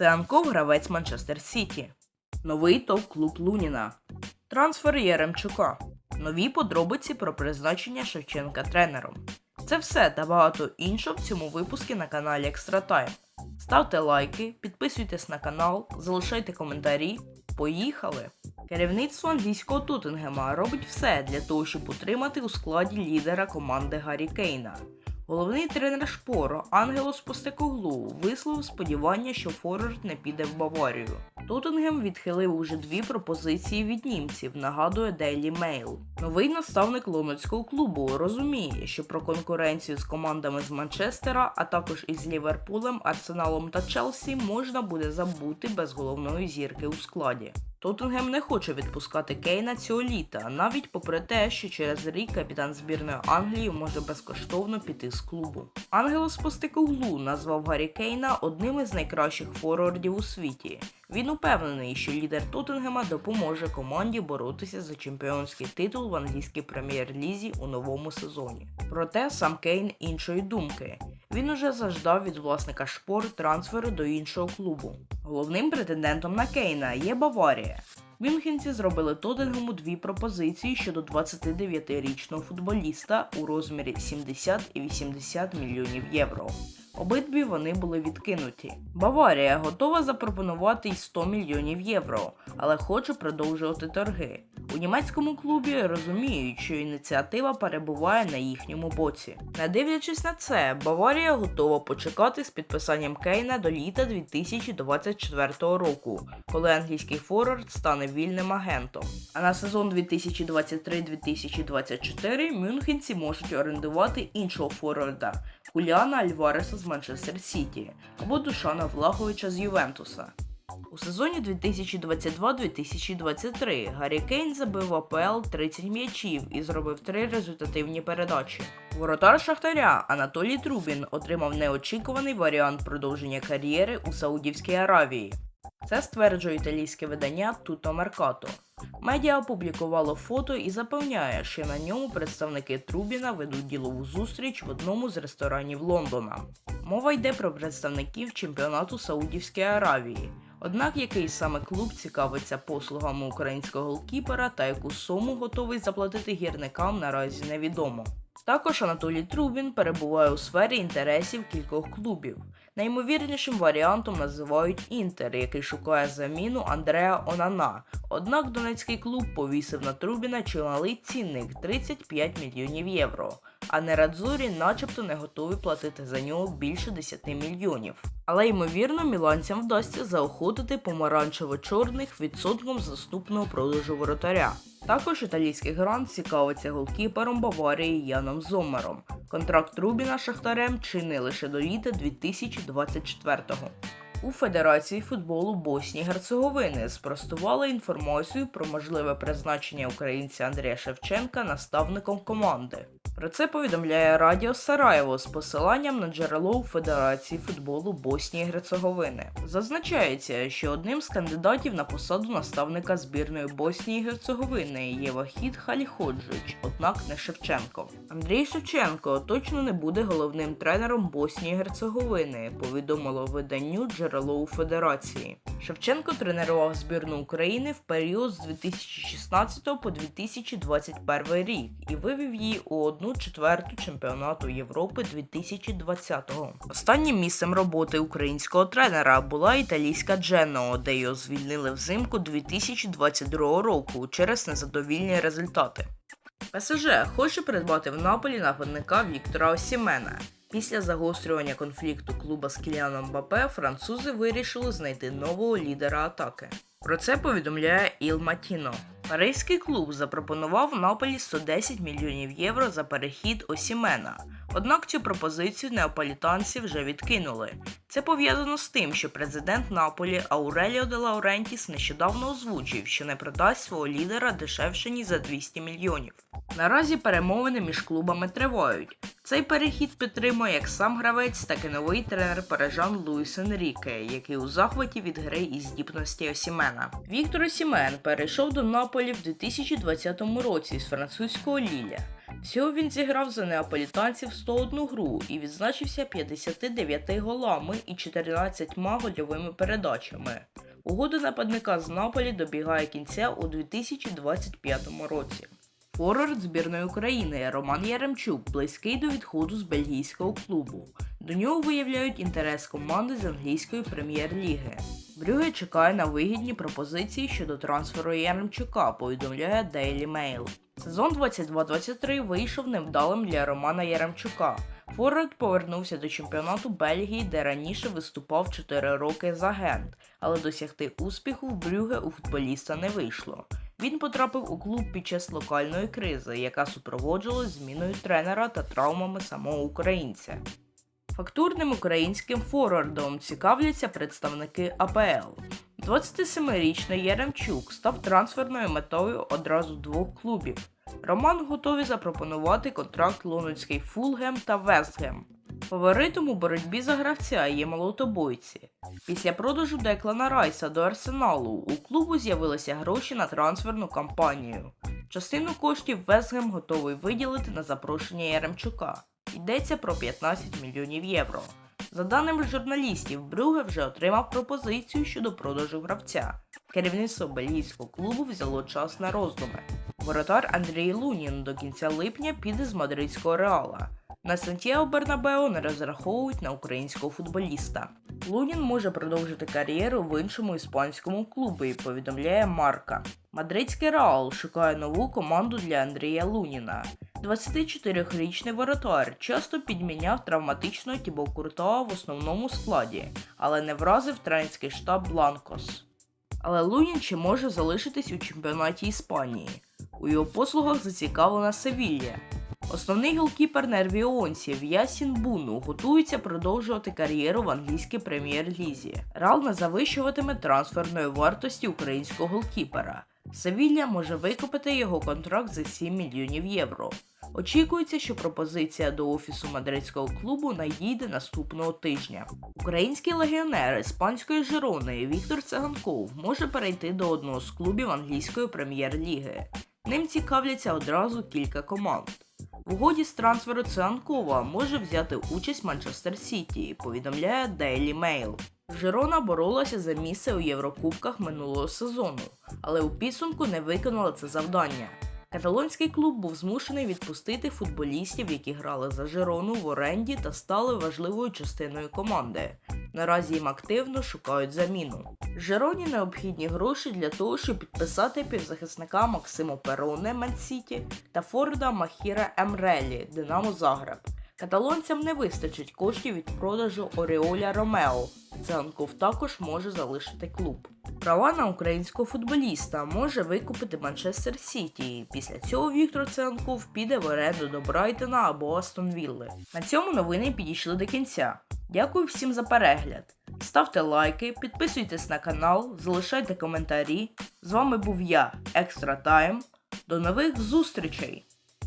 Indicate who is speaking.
Speaker 1: Це гравець Манчестер Сіті. Новий топ-клуб Луніна. Трансфер Яремчука. Нові подробиці про призначення Шевченка тренером. Це все та багато іншого в цьому випуску на каналі Екстра Тайм. Ставте лайки, підписуйтесь на канал, залишайте коментарі. Поїхали! Керівництво англійського Тоттенгема робить все для того, щоб утримати у складі лідера команди Гаррі Кейна. Головний тренер Шпоро Ангелос Постекоглу висловив сподівання, що Форвард не піде в Баварію. Тоттенгем відхилив уже дві пропозиції від німців, нагадує Daily Mail. Новий наставник лондонського клубу розуміє, що про конкуренцію з командами з Манчестера, а також із Ліверпулем, Арсеналом та Челсі можна буде забути без головної зірки у складі. Тоттенгем не хоче відпускати Кейна цього літа, навіть попри те, що через рік капітан збірної Англії може безкоштовно піти з клубу. Ангелос Постекоглу назвав Гаррі Кейна одним із найкращих форвардів у світі. Він упевнений, що лідер Тоттенгема допоможе команді боротися за чемпіонський титул в англійській прем'єр-лізі у новому сезоні. Проте сам Кейн іншої думки. Він уже заждав від власника шпор трансферу до іншого клубу. Головним претендентом на Кейна є Баварія. Мюнхенці зробили Тоттенгему дві пропозиції щодо 29-річного футболіста у розмірі 70 і 80 мільйонів євро. Обидві вони були відкинуті. Баварія готова запропонувати й 100 мільйонів євро, але хоче продовжувати торги. У німецькому клубі розуміють, що ініціатива перебуває на їхньому боці. Не дивлячись на це, Баварія готова почекати з підписанням Кейна до літа 2024 року, коли англійський форвард стане вільним агентом. А на сезон 2023-2024 мюнхенці можуть орендувати іншого форварда Хуліана Альвареса з Манчестер Сіті або Душана Влаховича з Ювентуса. У сезоні 2022-2023 Гаррі Кейн забив АПЛ 30 м'ячів і зробив три результативні передачі. Воротар Шахтаря Анатолій Трубін отримав неочікуваний варіант продовження кар'єри у Саудівській Аравії. Це стверджує італійське видання Tutto Mercato. Медіа опублікувало фото і запевняє, що на ньому представники Трубіна ведуть ділову зустріч в одному з ресторанів Лондона. Мова йде про представників чемпіонату Саудівської Аравії. Однак який саме клуб цікавиться послугами українського голкіпера та яку суму готовий заплатити гірникам наразі невідомо. Також Анатолій Трубін перебуває у сфері інтересів кількох клубів. Найімовірнішим варіантом називають Інтер, який шукає заміну Андреа Онана. Однак донецький клуб повісив на Трубіна чималий цінник 35 мільйонів євро. А Нерадзурі начебто не готові платити за нього більше 10 мільйонів. Але ймовірно, міланцям вдасться заохотити помаранчево-чорних відсотком з наступного продажу воротаря. Також італійський грант цікавиться голкіпером Баварії Яном Зомером. Контракт Рубіна Шахтарем чинний лише до літа 2024-го. У Федерації футболу Боснії Герцеговини спростували інформацію про можливе призначення українця Андрія Шевченка наставником команди. Про це повідомляє Радіо Сараєво з посиланням на джерело у Федерації футболу Боснії Герцеговини. Зазначається, що одним з кандидатів на посаду наставника збірної Боснії Герцеговини є Вахід Халіходжич, однак не Шевченко. Андрій Шевченко точно не буде головним тренером Боснії Герцеговини, повідомило виданню джерело у Федерації. Шевченко тренував збірну України в період з 2016 по 2021 рік і вивів її у одну четверту чемпіонату Європи 2020-го. Останнім місцем роботи українського тренера була італійська Джено, де його звільнили взимку 2022 року через незадовільні результати. ПСЖ хоче придбати в Наполі нападника Віктора Осімена. Після загострювання конфлікту клуба з Кіліаном Мбапе французи вирішили знайти нового лідера атаки. Про це повідомляє Іл Матіно. Паризький клуб запропонував Наполі 110 мільйонів євро за перехід Осімена. Однак цю пропозицію неаполітанці вже відкинули. Це пов'язано з тим, що президент Наполі Ауреліо де Лаурентіс нещодавно озвучив, що не продасть свого лідера дешевше ніж за 200 мільйонів. Наразі перемовини між клубами тривають. Цей перехід підтримує як сам гравець, так і новий тренер парижан Луїс Енріке, який у захваті від гри і здібності Осімена. Віктор Осімен перейшов до Наполі в 2020 році з французького Ліля. Всього він зіграв за неаполітанців 101 гру і відзначився 59 голами і 14 гольовими передачами. Угода нападника з Наполі добігає кінця у 2025 році. Форвард збірної України Роман Яремчук близький до відходу з бельгійського клубу. До нього виявляють інтерес команди з англійської прем'єр-ліги. Брюге чекає на вигідні пропозиції щодо трансферу Яремчука, повідомляє Daily Mail. Сезон 22-23 вийшов невдалим для Романа Яремчука. Форвард повернувся до чемпіонату Бельгії, де раніше виступав 4 роки за Гент, але досягти успіху в Брюге у футболіста не вийшло. Він потрапив у клуб під час локальної кризи, яка супроводжувалась зміною тренера та травмами самого українця. Фактурним українським форвардом цікавляться представники АПЛ. 27-річний Яремчук став трансферною метою одразу двох клубів. Роман готові запропонувати контракт лондонський Фулгем та Вестгем. Фаворитом у боротьбі за гравця є молотобойці. Після продажу Деклана Райса до Арсеналу у клубу з'явилися гроші на трансферну кампанію. Частину коштів Вестгем готовий виділити на запрошення Яремчука. Йдеться про 15 мільйонів євро. За даними журналістів, Брюге вже отримав пропозицію щодо продажу гравця. Керівництво бельгійського клубу взяло час на роздуми. Воротар Андрій Лунін до кінця липня піде з мадридського реала. На Сантьяго Бернабео не розраховують на українського футболіста. Лунін може продовжити кар'єру в іншому іспанському клубі, повідомляє Марка. Мадридський Реал шукає нову команду для Андрія Луніна. 24-річний воротар часто підміняв травматичного Тібо Куртоа в основному складі, але не вразив тренерський штаб Бланкос. Але Лунін ще може залишитись у чемпіонаті Іспанії. У його послугах зацікавлена Севілья. Основний голкіпер нервіонців Ясін Буну готується продовжувати кар'єру в англійській прем'єр-лізі. Рал не завищуватиме трансферної вартості українського голкіпера. Севілля може викупити його контракт за 7 мільйонів євро. Очікується, що пропозиція до офісу мадридського клубу надійде наступного тижня. Український легіонер іспанської Жирони Віктор Циганков може перейти до одного з клубів англійської прем'єр-ліги. Ним цікавляться одразу кілька команд. Угоді з трансферу Цианкова може взяти участь Манчестер Сіті, повідомляє Daily Mail. Жирона боролася за місце у Єврокубках минулого сезону, але у підсумку не виконала це завдання. Каталонський клуб був змушений відпустити футболістів, які грали за Жирону в оренді та стали важливою частиною команди. Наразі їм активно шукають заміну. Жероні необхідні гроші для того, щоб підписати півзахисника Максимо Пероне Менсіті та Форда Махіра Емрелі Динамо Загреб. Каталонцям не вистачить коштів від продажу Оріоля Ромео. Цанков також може залишити клуб. Права на українського футболіста може викупити Манчестер Сіті. Після цього Віктор Ценков піде в оренду до Брайтона або Астон Вілли. На цьому новини підійшли до кінця. Дякую всім за перегляд. Ставте лайки, підписуйтесь на канал, залишайте коментарі. З вами був я, Екстра Тайм. До нових зустрічей!